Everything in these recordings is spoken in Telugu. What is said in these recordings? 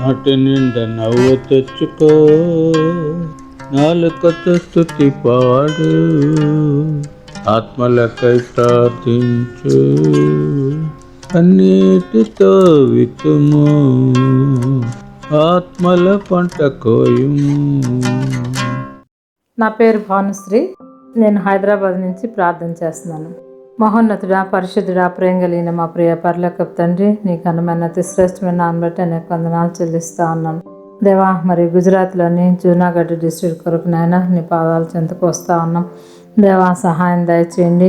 నాటి నిండా నవ్వు తెచ్చుకో. నాలుకతో స్థుతి పాడు. ఆత్మలకై ప్రార్థించు. అన్నిటితో వితుము ఆత్మల పంట కోయుము. నా పేరు భానుశ్రీ. నేను హైదరాబాద్ నుంచి ప్రార్థన చేస్తున్నాను. మహోన్నతుడా పరిశుద్ధుడా ప్రేమ కలిగిన మా ప్రియ పర్లకపు తండ్రి నీ ఘనమైన అతి శ్రేష్టమైన నాన్న బట్టి అనేక వందనాలు చెల్లిస్తా ఉన్నాను దేవా మరి గుజరాత్లోని జూనాగఢ్ డిస్ట్రిక్ట్ కొరకు నాయన నీ పాదాల చెంతకు వస్తూ ఉన్నాం. దేవా సహాయం దయచేయండి.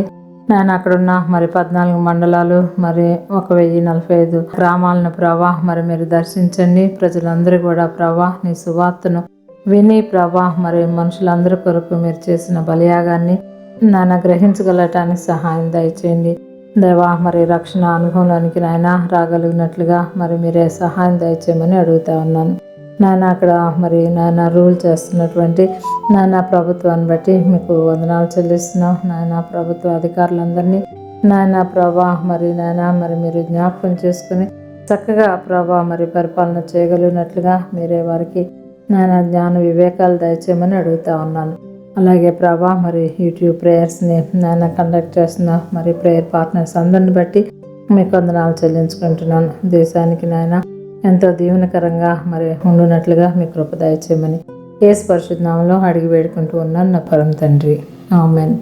నేను అక్కడున్న మరి పద్నాలుగు మండలాలు మరి ఒక వెయ్యి నలభై ఐదు గ్రామాలను ప్రభా మరి మీరు దర్శించండి. ప్రజలందరూ కూడా ప్రభా నీ సువార్తను విని ప్రభా మరి మనుషులందరి కొరకు మీరు చేసిన బలియాగాన్ని నాన్న గ్రహించగలటానికి సహాయం దయచేయండి. దేవా మరి రక్షణ అనుభవంలోనికి నాయన రాగలిగినట్లుగా మరి మీరే సహాయం దయచేయమని అడుగుతా ఉన్నాను. నాన్న అక్కడ మరి నాయన రూల్ చేస్తున్నటువంటి నాయన ప్రభుత్వాన్ని బట్టి మీకు వందనాలు చెల్లిస్తున్నాం. నాయన ప్రభుత్వ అధికారులందరినీ నాయన ప్రభా మరి నాయన మరి మీరు జ్ఞాపకం చేసుకుని చక్కగా ప్రభా మరి పరిపాలన చేయగలిగినట్లుగా మీరే వారికి నాయన జ్ఞాన వివేకాలు దయచేయమని అడుగుతా ఉన్నాను. అలాగే ప్రభా మరి యూట్యూబ్ ప్రేయర్స్ని నాయన కండక్ట్ చేస్తున్న మరి ప్రేయర్ పార్ట్నర్స్ అందరిని బట్టి మీకు వందనాలు చెల్లించుకుంటున్నాను. దేశానికి నాయన ఎంతో దీవెనకరంగా మరి ఉండునట్లుగా మీ కృప దయచేయమని ఏ స్పర్శనామంలో అడిగి వేడుకుంటూ ఉన్నాను. నా పరం తండ్రి. ఆమెన్.